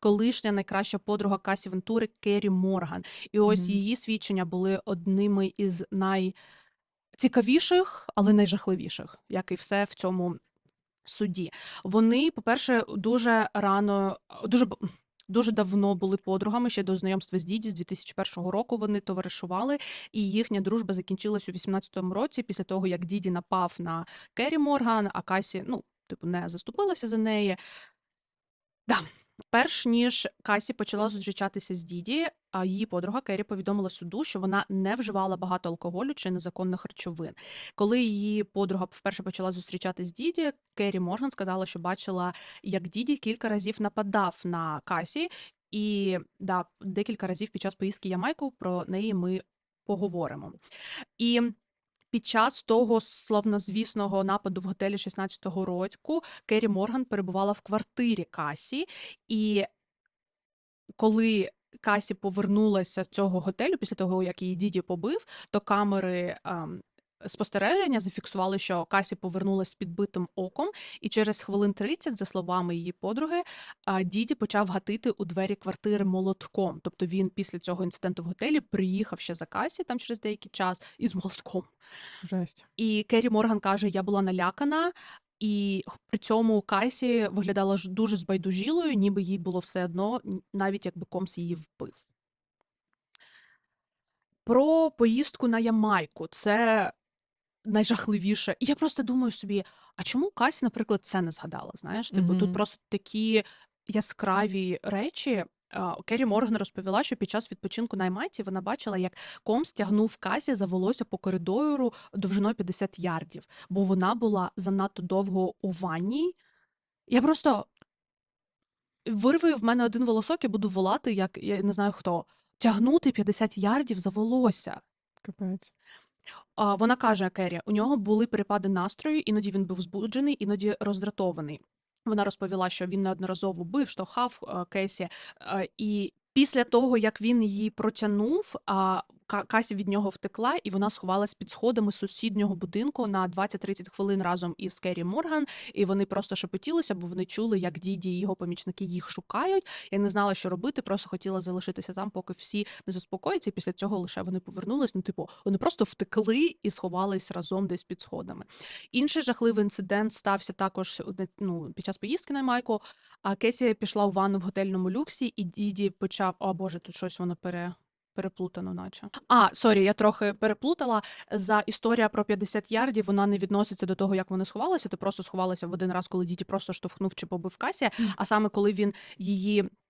колишня найкраща подруга Касі Вентури Керрі Морган. І ось Мгм. її свідчення були одними із найцікавіших, але найжахливіших, як і все в цьому суді. Вони, по-перше, дуже рано, дуже дуже давно були подругами ще до знайомства з Діді з 2001 року. Вони товаришували, і їхня дружба закінчилась у 18-му році, після того як Діді напав на Керрі Морган, а Касі, ну, типу, не заступилася за неї. Да. Перш ніж Касі почала зустрічатися з Діді, а її подруга Керрі повідомила суду, що вона не вживала багато алкоголю чи незаконних речовин. Коли її подруга вперше почала зустрічатися з Діді, Керрі Морган сказала, що бачила, як Діді кілька разів нападав на Касі, і да, декілька разів під час поїздки Ямайку про неї ми поговоримо. І під час того славнозвісного нападу в готелі 16-го року Керрі Морган перебувала в квартирі Касі, і коли Касі повернулася з цього готелю після того, як її діді побив, то камери ем, спостереження зафіксували, що Касі повернулася з підбитим оком, і через хвилин 30, за словами її подруги, діді почав гатити у двері квартири молотком. Тобто він після цього інциденту в готелі приїхав ще за Касі там через деякий час із молотком. Жесть. І Керрі Морган каже: я була налякана, і при цьому Касі виглядала ж дуже збайдужілою, ніби їй було все одно, навіть якби Комс її вбив. Про поїздку на Ямайку це найжахливіше. І я просто думаю собі: а чому Касі, наприклад, це не згадала? Знаєш, типу, тут Мгм. просто такі яскраві речі. А, Керрі Морган розповіла, що під час відпочинку на Ямайці вона бачила, як Комс тягнув Касі за волосся по коридору довжиною 50 ярдів, бо вона була занадто довго у ванні. Я просто вирви в мене один волосок і буду волати, як я не знаю хто. Тягнути 50 ярдів за волосся. Капець. А, Вона каже Керрі, у нього були перепади настрою, іноді він був збуджений, іноді роздратований. Вона розповіла, що він неодноразово бив, штовхав е, Кесі, е, і після того, як він її протягнув, Ка- Касі від нього втекла, і вона сховалась під сходами сусіднього будинку на 20-30 хвилин разом із Керрі Морган, і вони просто шепотілися, бо вони чули, як діді і його помічники їх шукають. Я не знала, що робити, просто хотіла залишитися там, поки всі не заспокояться. І після цього лише вони повернулись. Ну, типу, вони просто втекли і сховались разом десь під сходами. Інший жахливий інцидент стався також ну, під час поїздки на Майку. А Кесі пішла у ванну в готельному люксі, і діді почав. О Боже, тут щось воно пере. Переплутано, наче. А, сорі, я трохи переплутала. За історія про 50 ярдів вона не відноситься до того, як вони сховалися. Ти просто сховалася в один раз, коли діті просто штовхнув чи побив Касі. А саме коли він її